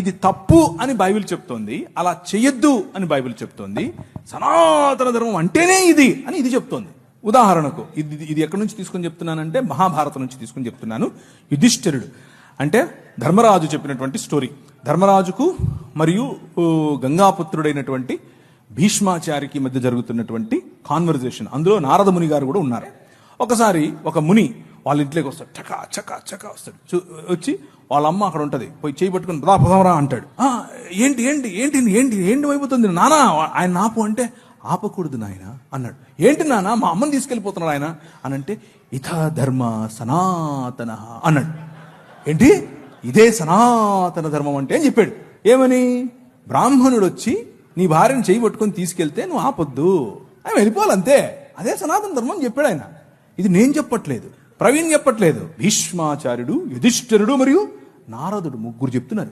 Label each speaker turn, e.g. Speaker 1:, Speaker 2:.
Speaker 1: ఇది తప్పు అని బైబిల్ చెప్తోంది అలా చెయ్యొద్దు అని బైబిల్ చెప్తోంది సనాతన ధర్మం అంటేనే ఇది అని ఇది చెప్తోంది. ఉదాహరణకు ఇది ఇది ఎక్కడి నుంచి తీసుకొని చెప్తున్నానంటే మహాభారతం నుంచి తీసుకొని చెప్తున్నాను యుధిష్ఠిరుడు. అంటే ధర్మరాజు చెప్పినటువంటి స్టోరీ. ధర్మరాజుకు మరియు గంగాపుత్రుడైనటువంటి భీష్మాచారికి మధ్య జరుగుతున్నటువంటి కాన్వర్జేషన్ అందులో నారద ముని గారు కూడా ఉన్నారు. ఒకసారి ఒక ముని వాళ్ళ ఇంట్లోకి వస్తాడు. చకా చకా చకా వస్తాడు. చూ- వచ్చి వాళ్ళ అమ్మ అక్కడ ఉంటుంది. పోయి చేయి పట్టుకుని పదా పదవరా అంటాడు. "ఆ, ఏంటి ఏంటి ఏంటి ఏంటి ఏంటి అయిపోతుంది నానా ఆయన ఆపు అంటే ఆపకూడదు నాయన అన్నాడు. ఏంటి నానా మా అమ్మని తీసుకెళ్ళిపోతున్నాడు ఆయన? అని అంటే ఇథ ధర్మ సనాతన అన్నాడు. ఏంటి? ఇదే సనాతన ధర్మం అంటే అని చెప్పాడు. ఏమని? బ్రాహ్మణుడు వచ్చి నీ భార్యను చేయి పట్టుకొని తీసుకెళ్తే నువ్వు ఆపొద్దు. ఆయన వెళ్ళిపోవాలంతే. అదే సనాతన ధర్మం అని చెప్పాడు ఆయన. ఇది నేను చెప్పట్లేదు. ప్రవీణ్ చెప్పట్లేదు. భీష్మాచార్యుడు యుధిష్ఠరుడు మరియు నారదుడు ముగ్గురు చెప్తున్నారు.